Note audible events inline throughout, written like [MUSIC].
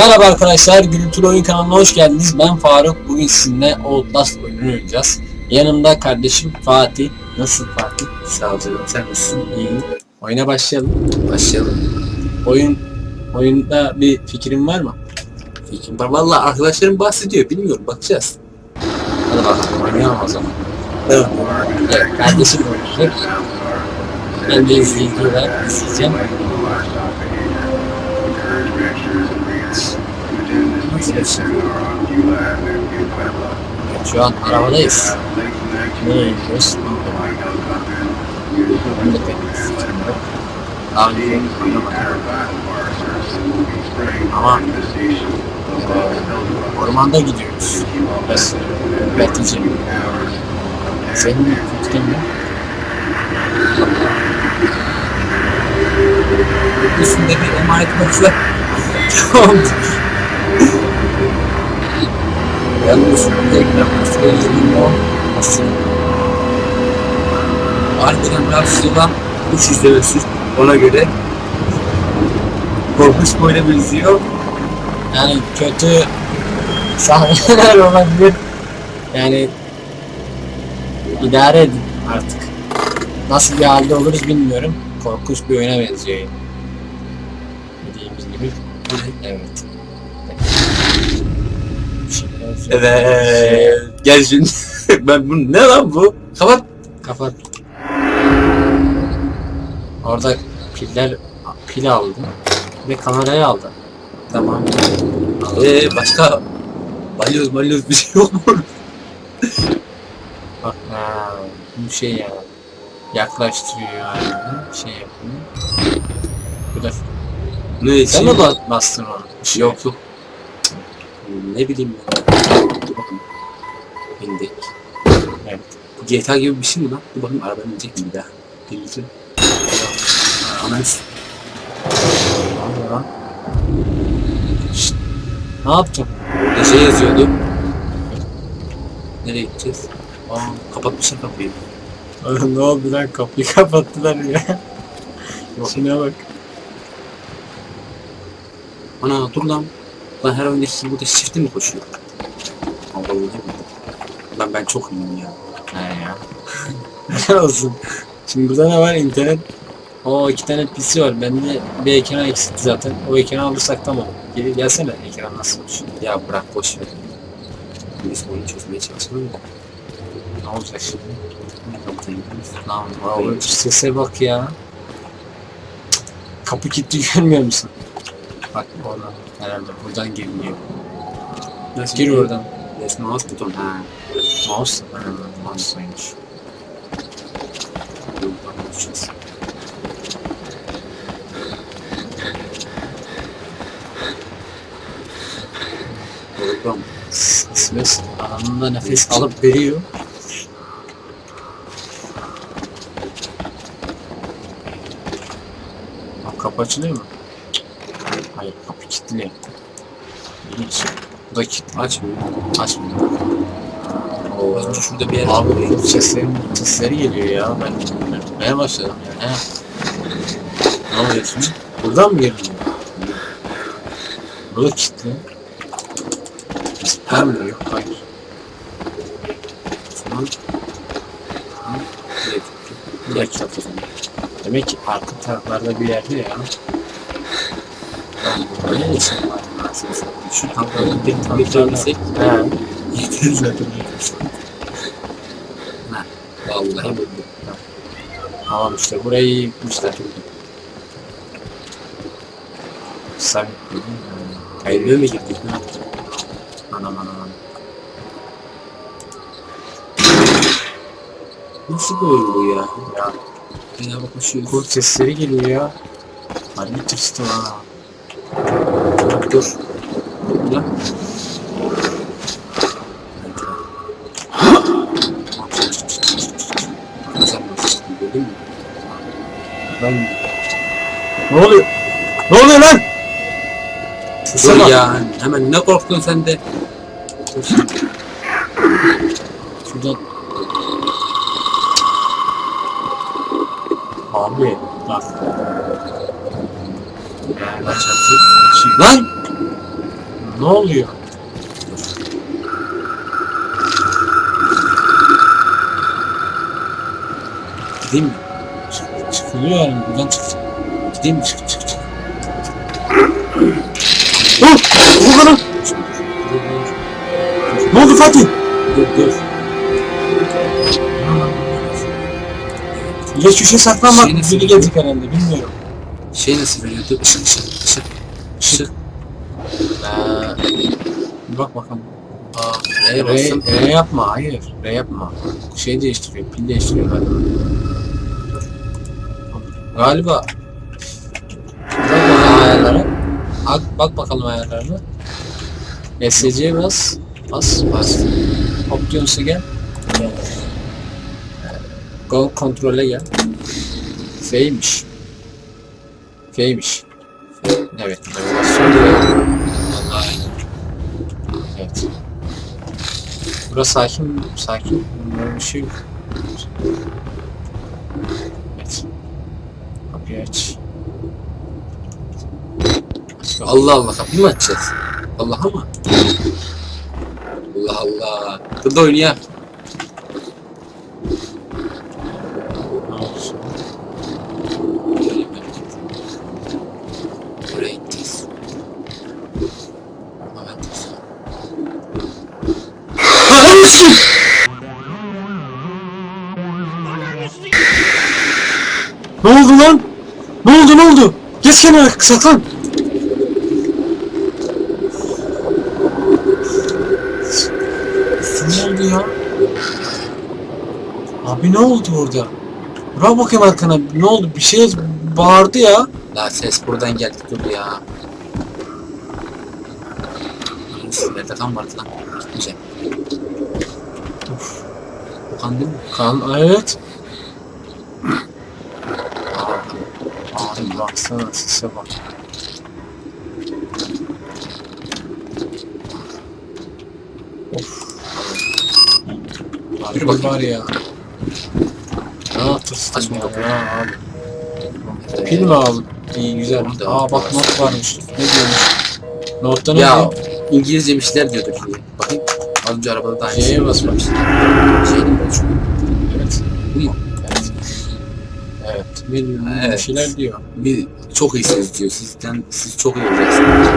Merhaba arkadaşlar, Gürültülü Oyun kanalına hoş geldiniz. Ben Faruk. Bugün sizinle Outlast oyununu oynayacağız. Yanımda kardeşim Fatih. Nasıl Fatih? Sağ ol canım sen nasılsın? İyi. Oyuna başlayalım. Başlayalım. Oyun oyunda bir fikrin var mı? Fikrim var. Valla arkadaşlarım bahsediyor. Bilmiyorum bakacağız. Hadi bakalım oynayalım o zaman. Evet. Evet, kardeşim oynayacak. [LAUGHS] Ben de izleyici olarak izleyeceğim. Şey? Şu an arabadayız. Nereye gidiyoruz? Daha önce. Ama ormanda gidiyoruz. Biraz üreticiyim. Senin fikrin ne? Üstünde bir emanet varsa [LAUGHS] tamam. Yalnız tekrar söyledim o nasıl? Harbiden rahatsız olan hiç izlemesin. Ona göre korkunç boyuna benziyor. Yani kötü sahneler [LAUGHS] olabilir. Yani idare edin artık. Nasıl bir halde oluruz bilmiyorum. Korkunç bir oyuna benziyor. Dediğimiz gibi. Evet. Evet. Gel şimdi. [LAUGHS] ben bunu ne lan bu? Kapat. Kapat. Orada piller pil aldım ve kamerayı aldım. Tamam. Ee, başka balyoz balyoz bir şey yok mu? [LAUGHS] Bak ha, bu şey ya. Yaklaştırıyor yani. Şey yapıyor. Bu da Ne sen mi ba- bastın onu? Yok yok. Ne bileyim ben. Dur bakalım. İndik. Evet. GTA gibi bir şey mi lan? Dur bakayım arabadan inecek mi bir daha? Analiz. Ne oluyor lan? Şşt. Ne yaptın? Burada şey yazıyordu. Nereye gideceğiz? Aa, kapatmışlar kapıyı. ne oldu lan kapıyı kapattılar ya. Şuna bak. Ana dur lan. Lan her oyundaki gibi burada çifti mi koşuyor? Allah Allah. Lan ben çok iyiyim ya. He ya. ne olsun. Şimdi burada ne var? İnternet. O iki tane PC var. Bende bir ekran eksikti zaten. O ekranı alırsak tamam. Gel, gelsene ekran nasıl olmuş. Ya bırak boş ver. Biz oyunu çözmeye çalışalım da. Ne olacak şimdi? Ne gidiyoruz? Lan şu sese bak ya. Kapı kilitli görmüyor musun? Bak oradan herhalde buradan giriliyor. Nasıl Gir oradan. Resmi mouse buton. Ha. Mouse. Yoldan konuşacağız. Hologram. Ses anında nefes alıp veriyor. Kapı açılıyor mu? Cık. Hayır kapı kilitli. İlginç. Bu da kilitli. Açmıyor. Açmıyor. Oo. Şurada bir yer. Abi bu seslerin sesleri geliyor ya. Ben neye başladım ya. He. Ne oluyor şimdi? Buradan mı giriliyor? Burada kilitli. Var mı? Yok hayır. Evet. Bir dakika. Demek ki arka taraflarda bir yerde ya. Var? Şu tankların bir tane getirebilsek. He. Yeter zaten. Ha. Vallahi buldum. Tamam işte burayı yıkmışlar. Sen Eve mi girdik ne yaptık? anam anam anam. Nasıl oyun bu ya? Ya Ya bak koşuyor. kurt sesleri geliyor ya. Harbi tırstım ha. Dur. Mü? Ben... Ne oluyor? Ne oluyor lan? Dur bak. ya hemen ne korktun sen de. Şurada... Abi bak. Lan! Ne oluyor? Gideyim mi? Çıkılıyor yani buradan çık. Gideyim mi? Çık çık çık. Oh! Bu kadar. Ne oldu Fatih? Dur dur. Ya şişe saklanmak Şeyini biri gelecek herhalde bilmiyorum. Şey nasıl veriyor? Dur ışık ışık ışık. Işık. Bir bak bakalım. aa, R, bastım. R yapma hayır. R yapma. Şey değiştiriyor. Pil değiştiriyor galiba. Galiba. Bak bakalım ayarlara. Bak, bak bakalım ayarlarına. SC'ye bas. Bas. Bas. Options'a gel. Go kontrole gel. F'ymiş. F'ymiş. Evet. Navigasyon diyor. Vallahi. Evet. Burası sakin, sakin. Bir şey yok. Evet. Kapıyı aç. Allah Allah kapıyı mı açacağız? Allah'a mı? Allah Allah. Dur da Geç kenara saklan. Ne oldu ya? Abi ne oldu orada? Bırak bakayım arkana. Ne oldu? Bir şey bağırdı ya. Daha ses buradan geldi dur ya. Nerede kan vardı lan? Gitmeyeceğim. Of. O kan değil mi? Kan evet. Aa, Abi baksana sese bak. Of. Abi var ya. Ne Açma ya, ya abi. Pil mi aldın? İyi güzel. Aa bak not varmış. Ne diyormuş? Notta ne Ya diyor? İngilizce bir şeyler diyordu ki. Bakayım. Az önce arabada da aynı C'ye basmamış. Şeyini konuşuyor. Evet. Bu mu? Evet. Evet. Diyor? Evet. Bir şeyler diyor. Bir çok iyisiniz diyor. Sizden siz çok iyi olacaksınız.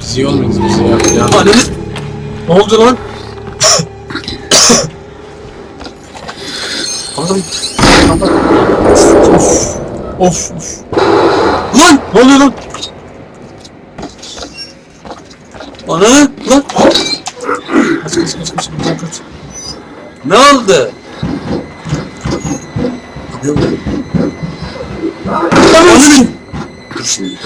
Biz iyi olmayız biz ya. ya. Ananı Ne oldu lan? Oğlum. Of. Of. of. Lan! Ne oluyor lan? Ana lan. Kaç kaç kaç kaç. Buradan kaç. Ne oldu? Ananı Dur şimdi.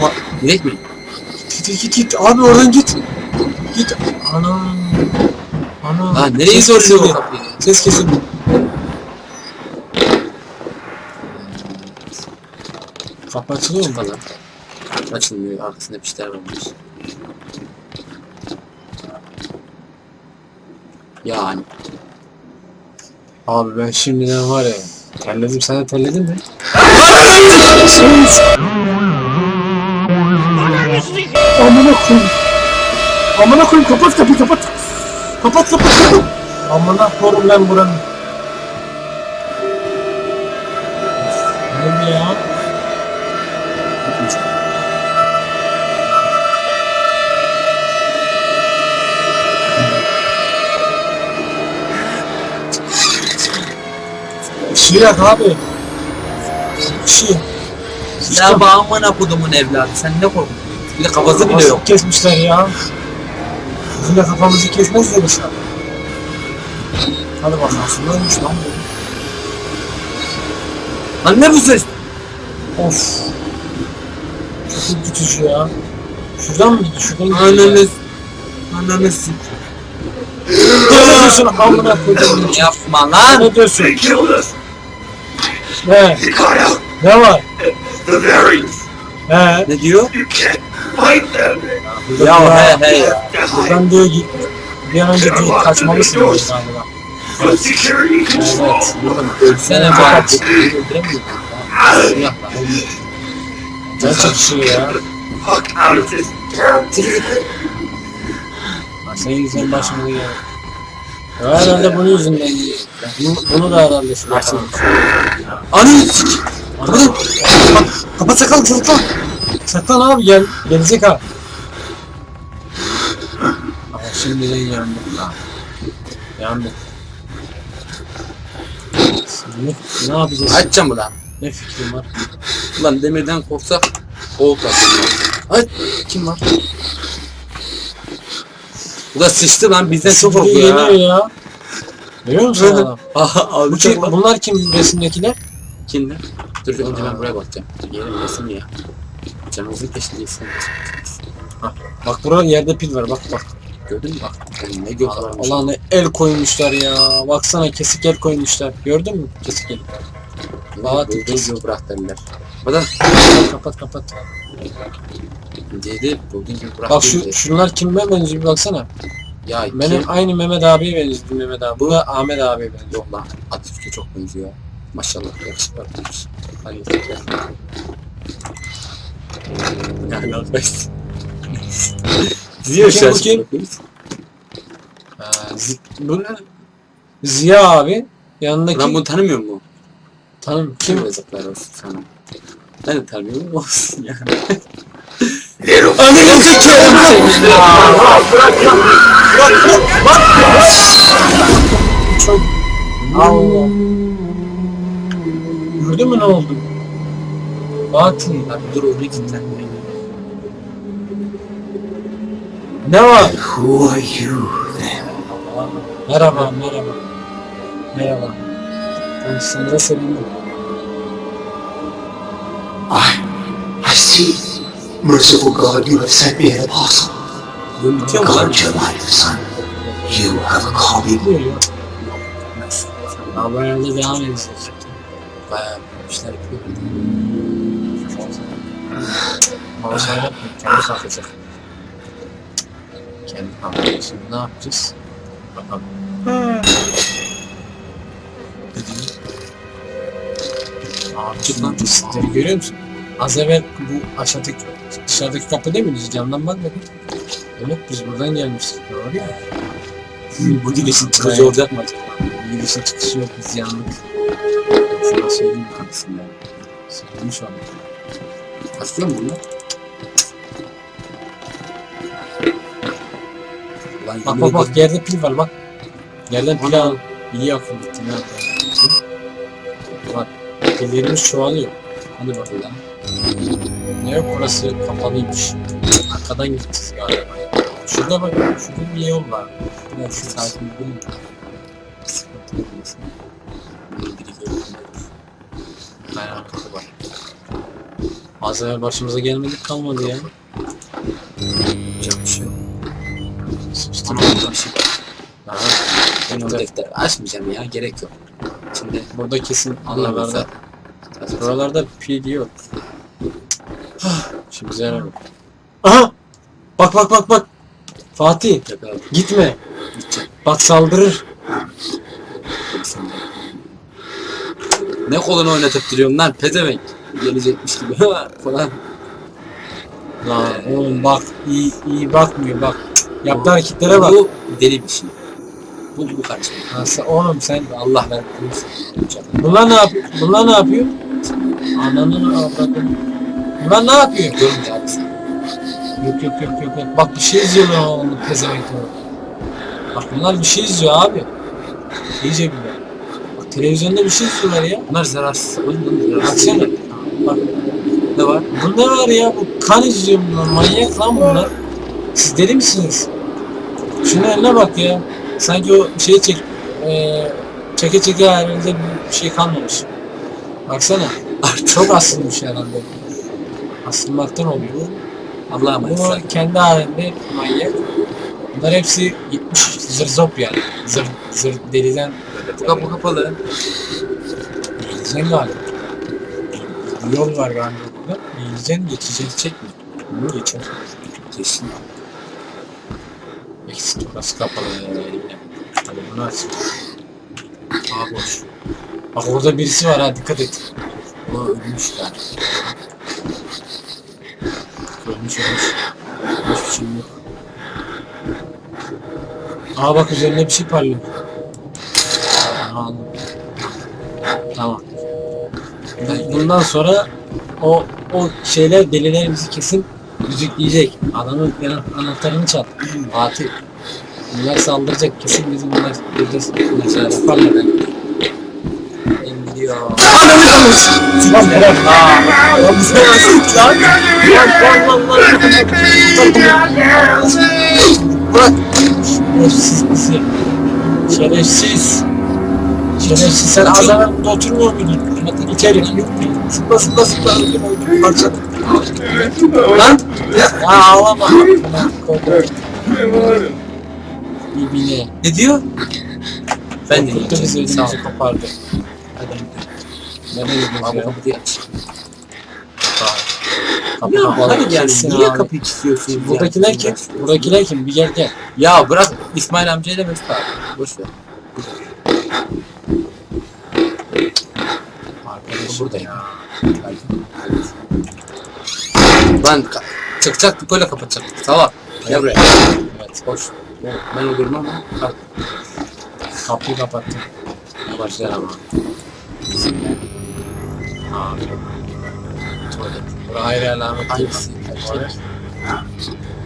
Fa Direkt mi? Git git git git. Abi oradan git. Git. Ana. Ana. Lan nereye kesildi. kapıyı? Ses kesildi. Kapı açılıyor mu? Falan. Açılmıyor. Arkasında bir şeyler varmış. Yani. Abi ben şimdiden var ya. Terledim. Sen de terledin mi? Amına koyayım. Amına koyayım kapat kapıyı kapat. Kapat kapat kapat. Amına koyayım ben buranın. Işığı yak abi. Işığı. Ya bağımına kodumun evladı. Sen ne korktun? Bir de kafası bile yok. kesmişler ya. Bizim de kafamızı kesmez demişler. Hadi bakalım. Nasıl ölmüş lan bu? Lan ne bu ses? Of. Çok ürkütücü ya. Şuradan mı gidiyor? Şuradan gidiyor. Ananız. Ananız. Ne diyorsun amına koyduğum? Yapma lan. Ne diyorsun? Killed us. Ne? They got out. Ne var? The Varians. He. Ne diyor? You can't fight them. Ya he he ya. Buradan diyor ki bir an önce diyor kaçmalısın diyor galiba. Evet. Ölsene bari. Öldüremiyor. Silah lan. Can çekişiyor ya. Fuck out of this town. Senin yüzünden. Herhalde bunun yüzünden. Bunu, bunu da herhalde şu başım. Anı! Ana. Kapat saklan saklan. Saklan abi gel. Gelecek abi. Ama şimdiden yandım. Yandım. Şimdi ne yapacağız? Açacağım mı lan? Ne fikrim var? Ulan demirden korksak Oğul tasarım. Ay kim var? Bu da sıçtı lan bizden çok Şimdi korkuyor ya. Görüyor musun adam? [LAUGHS] Aha Bu kim, bunlar kim resimdekiler? Kim lan? Dur önce ben buraya bakacağım. Yerim resim ya. Canımızın peşindeyiz. Bak burada yerde pil var bak bak. Gördün mü bak. Ne gök varmış. Allah'ına el koymuşlar ya. Baksana kesik el koymuşlar. Gördün mü kesik el? Bak, Bulduğun gibi bırak derler. Bak Kapat kapat. Dedi bulduğun gibi bırak Bak şu şunlar kime benziyor bir baksana. Ya Benim kim? aynı Mehmet abiye benziyor Mehmet abi. Bu da Ahmet abiye benziyor. Yok lan Atatürk'e çok benziyor. Maşallah yakışıklı arkadaş. Hadi tekrar. Yani olmaz. Ziya Kim bu kim? Ha, Zi- bu ne? Ziya abi. Yanındaki Lan bunu tanımıyor mu? tanım kim? yazıklar olsun sana. Ben de tanımıyorum olsun yani. [LAUGHS] Ananı sikerim seni. Çok Allah. Gördün mü ne oldu? Fatih. Abi dur oraya git lan. Ne var? Who are you then? Merhaba, merhaba. Merhaba. Tanıştığınıza sevindim. I, I see. Merciful God, you have sent me an apostle. Your life, son. You have a calling. Herhalde devam edecek. Bayağı işler yapıyor. Baba şey yapmıyor, kendi kalkacak. Kendi. Şimdi ne yapacağız? Bakalım. Abi Çık lan. Sitleri görüyor musun? Az evvel bu aşağıdaki dışarıdaki kapı değil miydi? Camdan bakmadık. Evet biz buradan gelmiştik. Doğru ya. Bu gidişin çıkıcı olacak mı? Bu gidişin çıkışı yok biz yandık. Sana söyleyeyim Haklısın ya. Söyleyeyim şu an. Hatırlıyor musun bunu? Ulan Bak bak bak yerde pil var bak. Yerden pil al. Gitti ne yapayım. Bak pillerimiz çoğalıyor. Hadi bakalım. Yok burası kapalıymış. Arkadan gideceğiz galiba. Şurada bak şurada bir yol var. Biraz sakin değil mi? Sıkıntı olmasın. Biri görüyor. Ben arkada bak. Az evvel başımıza gelmedik kalmadı ya. Yapacak bir şey yok. Sıçtık. Ama burada bir şey var. Aha, Ben o defteri açmayacağım ya. Gerek yok. Şimdi Burada kesin Allah bize. Buralarda pil yok. Güzel bak. Aha! Bak bak bak bak. Fatih Yakaladım. gitme. Gideceğim. Bak saldırır. Ne kolunu oynatıp duruyorum lan pezevenk. Gelecekmiş gibi falan. Lan oğlum bak iyi iyi bakmıyor bak. Yaptığı hareketlere bak. Bu deli bir şey. Bu bu kaç. Ha, sen- oğlum sen Allah ben bunlar ne yapıyor? Bunlar ne yapıyor? Ananın avradını. Bunlar ne yapıyor? Sen. Yok yok yok yok. yok. Bak bir şey izliyorlar oğlum pezevenkler. Bak bunlar bir şey izliyor abi. İyice bile. Bak televizyonda bir şey izliyorlar ya. Bunlar zararsız. Oyundan zararsız. Baksana. Bak Ne var? bu ne var ya? Bu kan izliyor bunlar. Manyak lan bunlar. Siz deli misiniz? Şunun eline bak ya. Sanki o şeyi çek... Eee... Çeke çeke halinde bir şey kalmamış. Baksana. [LAUGHS] Çok asılmış herhalde. Asılmaktan oluyor. Allah'a emanet. Bu sen. kendi halinde manyak. Bunlar hepsi gitmiş zırzop yani. Zır, zır deliden Bu kapı kapalı. Galiba. Bir yol var galiba burada. Yiyeceksin geçeceksin çekme. Bunu geçer. Kesin. Eksik burası kapalı. Hadi bunu aç. Aa boş. Bak orada birisi var ha dikkat et. O ölmüşler. Ölmüş ölmüş. Hiçbir şey yok. Aa bak üzerinde bir şey parlıyor. Anladım. Tamam. Bu- Bundan sonra o o şeyler deliler bizi kesin müzikleyecek. Adamın anahtarını çal. Fatih. Bunlar saldıracak kesin bizi bunlar bileceğiz. Mesela yaparlar. Ben gidiyor. Şerefsiz bizi. Şerefsiz. Şerefsiz sen Azan'ın oturmuyor muydun? İçeri. Sıkla sıkla sıkla. Parça. Lan. Ya ağlama. Ne diyor? Ben de. Sağ ol. Hadi gidelim. Nereye gidiyoruz Abi ya? Kapı Ya kapalı. hadi yani Kesin niye abi. kapıyı çiziyorsunuz ya? Buradakiler kim? Buradakiler kim? Bir gel gel. Ya bırak İsmail amcayla Mesut abi. Boş ver. Arkadaşım Burada ya. Ben ka- çıkacaktık öyle kapatacaktık. Tamam. Gel buraya. Evet. Hoş. Ben olurum ama. Kalk. Kapıyı kapattım. Başlar ama. Aa. Ayrı alamet. Tuvalet.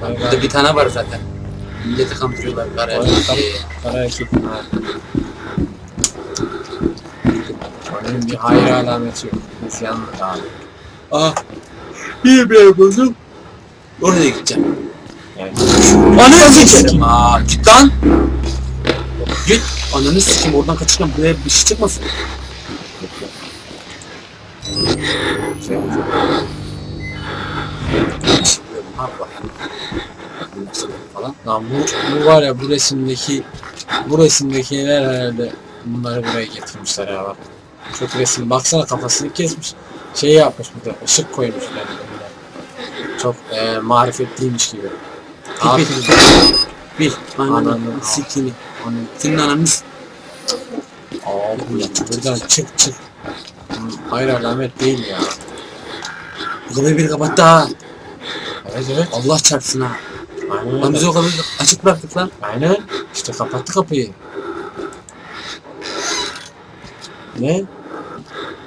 Burada bir tane var zaten. Milleti kandırıyorlar. Kara diye. Kara. Ha. Onun bir hayır alameti yok. Biz yandık abi. Ah. Bir bir buldum. Oraya gideceğim. Yani. Ananı sikeyim. Aa git lan. Git. Ananı sikeyim oradan kaçırken buraya bir şey çıkmasın. Şey olacak. Ha bak. Falan. Lan bu, bu var ya bu resimdeki bu resimdekiler herhalde bunları buraya getirmişler ya bak. Çok resim. Baksana kafasını kesmiş. Şey yapmış burada. ışık koymuş böyle. Çok e, marifetliymiş gibi. Bil. Aferin. Bil. Ananı Ananı. sikini. Senin ananı s- Abi buradan çık çık. Hayır alamet değil ya. Kadar bir kapattı ha. Evet evet. Allah çarpsın ha. Aynen. Lan biz öyle. o kadar açık bıraktık lan. Aynen. İşte kapattı kapıyı. Ne?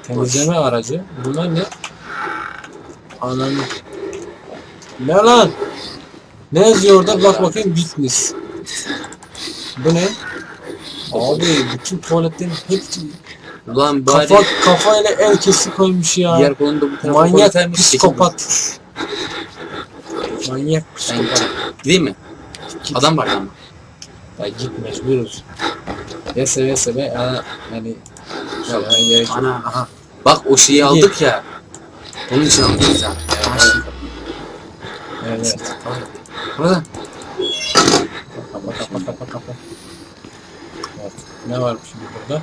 Temizleme aracı. Bunlar ne? Ananı. Ne lan? Ne yazıyor orada? Bak bakayım bitmiş. Bu ne? Abi bütün tuvaletlerin hepsi Ulan bari kafa kafayla el kesi koymuş ya. diğer kolunu da bu tarafa Manyak koysaymış, psikopat. Manyak Ben psikopat. Gideyim mi? Git. Adam var ama. Ya git mecburuz. Ya seve seve ya hani gerek yok. Ana aha. Bak o şeyi aldık ya. Onun için aldık ya. Evet. Burada. Kapa kapa kapa kapa. Evet. Ne var şimdi burada?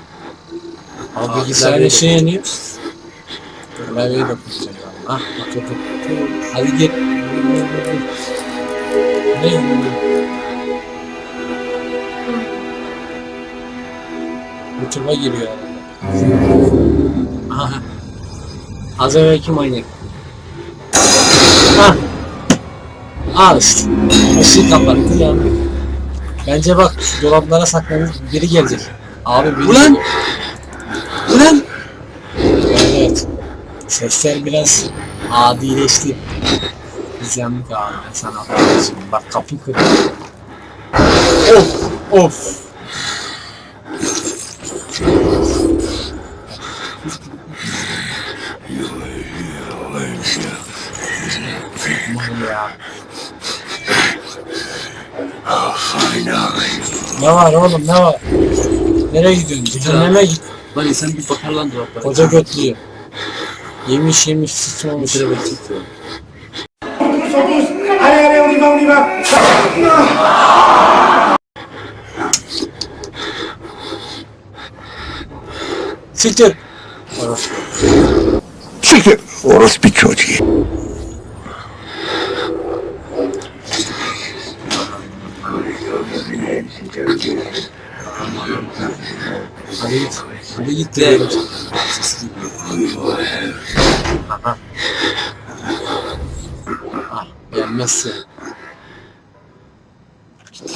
Abi klavyeyi şey. Klavyeyi de kuracağım. Ah otur otur. Hadi git. Ne? YouTube'a giriyor herhalde. Aha. Az evvelki manyak. Ha. Al işte. Işığı kapattı ya. Bence bak şu dolaplara saklanır biri gelecek. Abi biri Ulan! Ulan! Evet. Sesler biraz adileşti. Biz yandık abi ben sana kardeşim. Bak kapı kırdı. Of! Of! Ne var oğlum ne var? Nereye gidiyorsun? Cehenneme git. Lan insan bir bakar lan dolaplara. Koca götlüyor. Yemiş yemiş sıçmamış. Bir oliva, oliva. Siktir. Siktir. Orospu çocuğu. Hadi git. De. diyorum. Aha. Ah. Gelmezsin.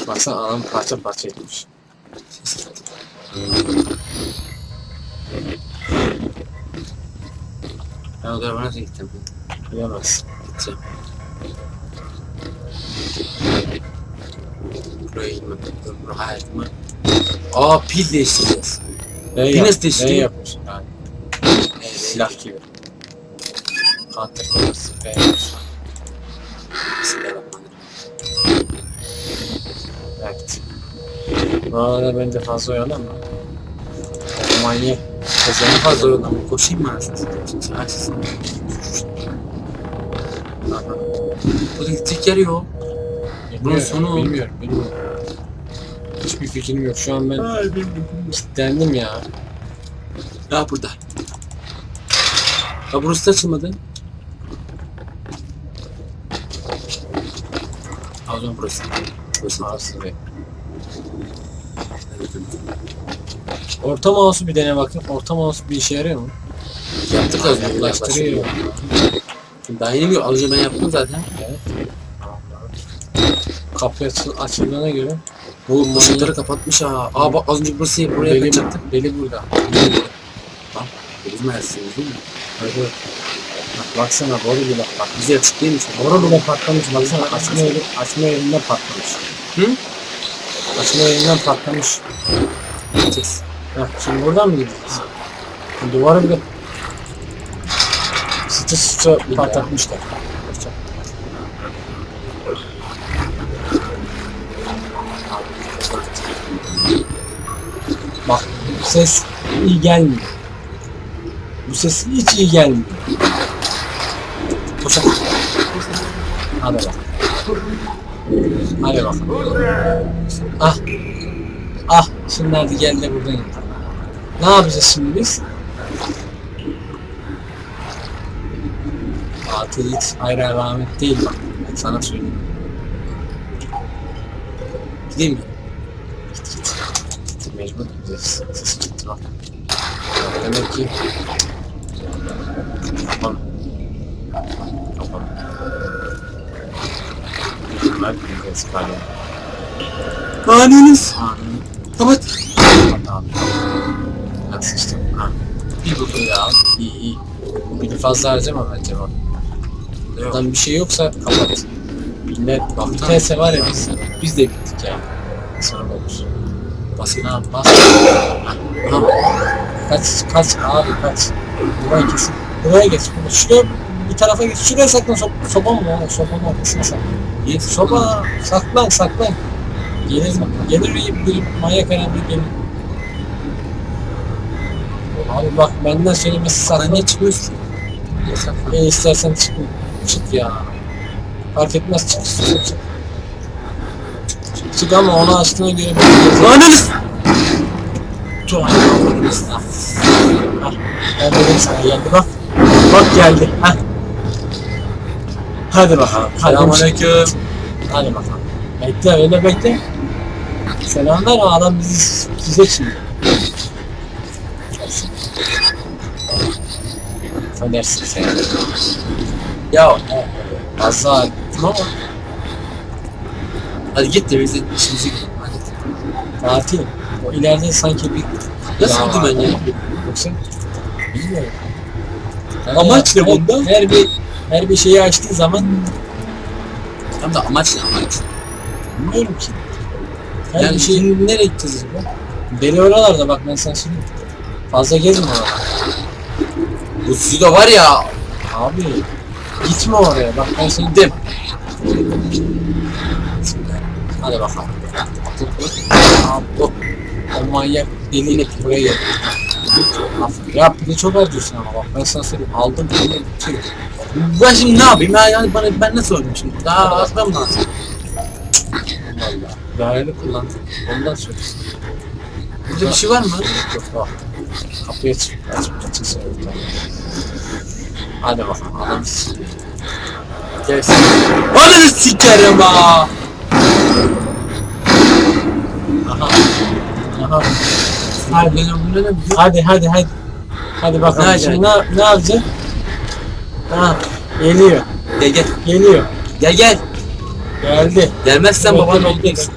Baksana anam parça parça etmiş. Ben o tarafa nasıl gittim? Bilemezsin. Gideceğim. Buraya inmem. Ömrü hayatımı. Aa pil değiştireceğiz. Ne Bir yap- değiştiriyor? Ne yapmış? Yani. Silah gibi. Counter koyarız. Beğenir. Bismillahirrahmanirrahim. Evet. Arada bence fazla oyalanma. Manyak. Kazanı fazla oradan. Koşayım satayım? Şimdi açsın. Bu gidecek yer yok. Bilmiyorum, sonu- Bilmiyorum, bilmiyorum. Hiçbir fikrim yok. Şu an ben kilitlendim ya. Ya burada. Ya burası da açılmadı. O zaman burası. Burası da. Arsız Bey. Orta mouse'u bir dene bakayım. Orta mouse bir işe yarıyor mu? Yaptık az önce. Ulaştırıyor. Daha yeni bir az önce ben yaptım zaten. Evet. Kapı açı- açıldığına göre Bu ışıkları kapatmış ha. Aa bak az önce burası buraya deli, kaçacaktık. deli burada. Biz mersiniz değil mi? Hadi. Bak, baksana boru bile bak. Bize yakışık değil mi? Boru bile patlamış. Baksana açma yeri, açma yerinden patlamış. Hı? Açma yerinden patlamış. Gideceğiz. Heh, şimdi buradan mı gideceğiz? Duvarı bile sıçı sıçı patlatmışlar. Bak bu ses iyi gelmiyor. Bu ses hiç iyi gelmiyor. Koşa. Hadi bak. Hadi bak. Ah. Ah. Şimdi hadi gel de buradan git. Ne yapacağız şimdi biz? Atıl hiç hayra alamet değil bak. Ben sana söyleyeyim. Gideyim mi? Mecbur gideceğiz. [LAUGHS] Demek ki Kapan. Kapan. Bunlar gideceğiz galiba. Anın Kapat. Tamam. Nasıl işte? Ha. Bir budur ya. İyi iyi. Bir de fazla harcama bence bak. Buradan bir şey yoksa kapat. Millet bak biterse var ya biz, biz de bittik ya. Olur. Bas ha bas. Ha. Kaç kaç abi kaç. Buraya kesin. Buraya geç. Şuraya bir tarafa geç. Şuraya saklan. Sop, sopa mı ya? Sopanın arkasına saklan. Git sopa. Saklan saklan. Gelir gelir bir, bir manyak herhalde gelir. Abi bak benden söylemesi Sana çıkmıyorsun? Yasak. E istersen çık, çık ya. Fark etmez çık. Çık, çık ama onu açtığına göre bir Laneniz. Çok Ah, Ben dedim sana geldi bak. Bak geldi. Heh. Hadi bakalım. Selamünaleyküm. Hadi bakalım. Bekle öyle bekle. Selam ver o adam bizi size şimdi. Affedersin sen. Ya fazla gittim ama Hadi git de biz de işimizi tatil. O ileride sanki bir Nasıl Ya, dümen ya? Yoksa bilmiyorum. Yani Amaç ne bunda? Her bir her bir şeyi açtığı zaman Tam da amaç ne amaç? bilmiyorum ki. Her Yani bir şey nereye gideceğiz bu? deli oralarda bak ben sana söyleyeyim. Fazla gezme orada. Bu suda var ya. Abi gitme oraya bak ben seni Dem. Hadi bakalım. Abi, o, manyak deli inek buraya geldi. Ya bir de çok harcıyorsun ama bak ben sana söyleyeyim aldım bunu şey. Ben şimdi ne yapayım ya? Yani bana ben nasıl oynayayım şimdi? Daha atmam lazım. Valla. Daireli kullandım. Ondan söylüyorsun. Burada bir şey var mı? Yok bak. Kapıya çık. Aç açık söyleyeyim. Hadi bakalım adam. Gelsin. Ananı sikerim ha. Aha. Aha. Hadi. Ne? Hadi hadi hadi. Hadi bakalım Hadi, şimdi ne, ne yapacaksın? Ha, geliyor. Gel gel. Geliyor. Gel gel. Geldi. Gelmezsen baban olacaksın.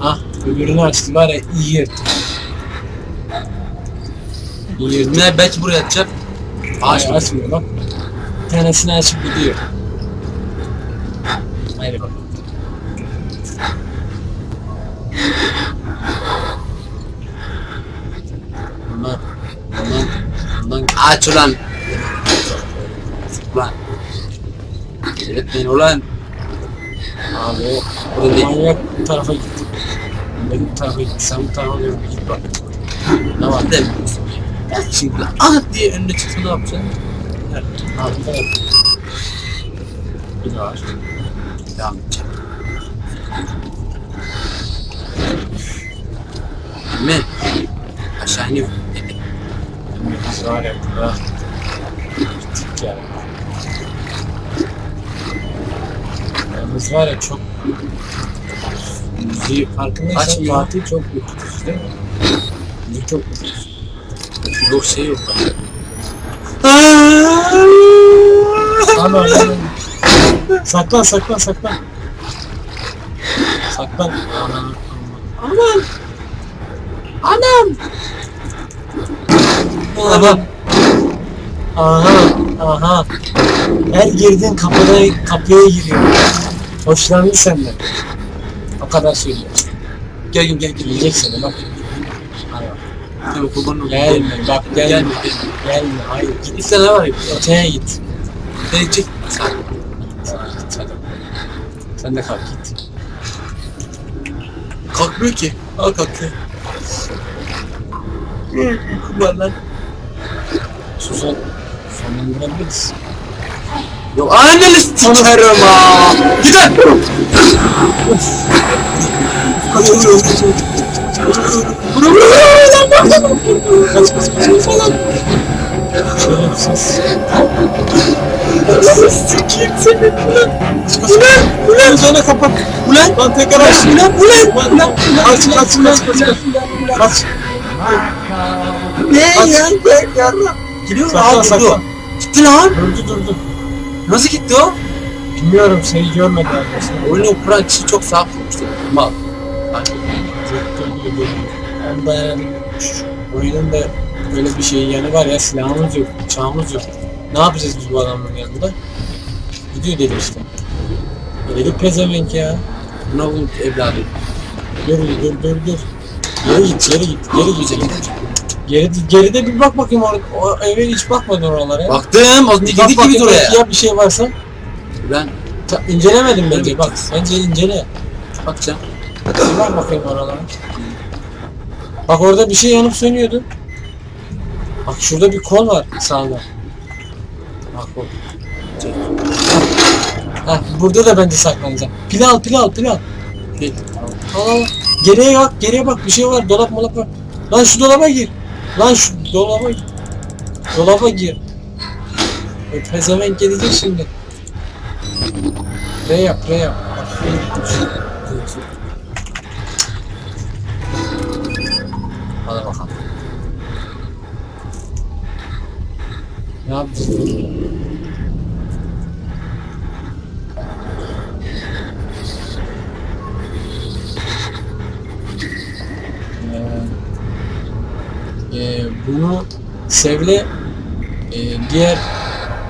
Ah öbürünü açtı var ya iyi yırttı. İyi yırttı. Ne belki buraya atacak. Ağaç açmıyor bak. Bir tanesini açıp gidiyor. Bak. Bundan, bundan, bundan aç ulan. Ulan. Delirtmeyin ulan. Abi değil. manyak tarafa gitti. Benim tarafa gitti. Sen bu tarafa doğru git bak. Ne var değil mi? Şimdi ah diye önüne çıksa ne yapacaksın? Abi bu tarafa. Bir daha. Devam edeceğim. Mi? Aşağı iniyor. Biz var ya burada. Gittik yani. Yalnız var ya çok Müziği farkındaysan. Fatih çok mutsuz değil mi? Müzik çok mutsuz. Yok şey yok. Tamam. Saklan saklan saklan. Saklan. Aman aman. Anam! Aha. Aha. Aha. Her girdiğin kapıda kapıya giriyor. Hoşlandı senden. O kadar söylüyor. Gel gel gel gel. Yiyecek seni bak. Tamam kurban olayım. Gelme bak Gelme. gelme. Gelme. Gelme hayır git. Ne var ya? Öteye git. Sen. Git. Sen de kalk git. Kalkmıyor ki. Al kalktı. Kurban lan. Susan. Sonlandırabiliriz. Yok anneni sikerim ha. Git lan. Kaç kaç kaç kaç kaç kaç kaç falan. Şerefsiz. Sikiyim seni ulan. Ulan ulan sonra kapat. Ulan lan tekrar aç. Ulan ulan ulan. Kaç kaç kaç kaç. Kaç. Ne ya? Gel lan. Gidiyor mu? Saklan saklan. durdu. Gitti lan. Durdu durdu. Nasıl gitti o? Bilmiyorum seni görmedi arkadaşlar. Oyunu kuran kişi çok sağ kurmuştu. Mal. Onda yani şu oyunun da böyle bir şey yanı var ya silahımız yok, bıçağımız yok. Ne yapacağız biz bu adamın yanında? Gidiyor deli işte. Deli pezevenk ya. Ne oldu evladım? Dur dur dur dur. Geri git geri git geri git. Geri, geri, geride bir bak bakayım or o eve hiç bakmadın oralara. Baktım. Az önce bakayım biz oraya. ya bir şey varsa. Ben Ta, incelemedim bence Evet. bak. Bence incele. bakacağım. Bir bak bakayım oralara. Bak orada bir şey yanıp sönüyordu. Bak şurada bir kol var sağda. Bak o. Heh, burada da bence saklanacağım. Pil al pil al pil al. Pil. Al al. Geriye bak geriye bak bir şey var dolap molap var. Lan şu dolaba gir. Lan şu dolaba gir. Dolaba gir. E, pezevenk gelecek şimdi. R yap R yap. Hadi bakalım. Yapacağız? Ee, e, bunu Sevle e, diğer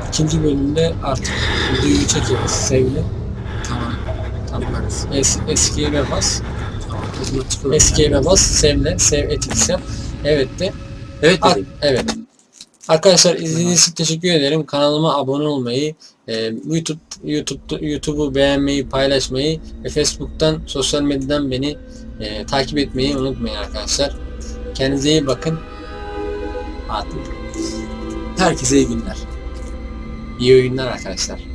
ikinci bölümde artık videoyu çekeriz Sevle. Tamam. Tamam. Es, eskiye ve bas. Eskiye ve bas. Sevle. Sev etik. Evet de. Evet Ar- dedim. evet. Arkadaşlar izlediğiniz için teşekkür ederim. Kanalıma abone olmayı, e, YouTube YouTube YouTube'u beğenmeyi, paylaşmayı ve Facebook'tan, sosyal medyadan beni e, takip etmeyi unutmayın arkadaşlar. Kendinize iyi bakın. Hadi. Herkese iyi günler. İyi oyunlar arkadaşlar.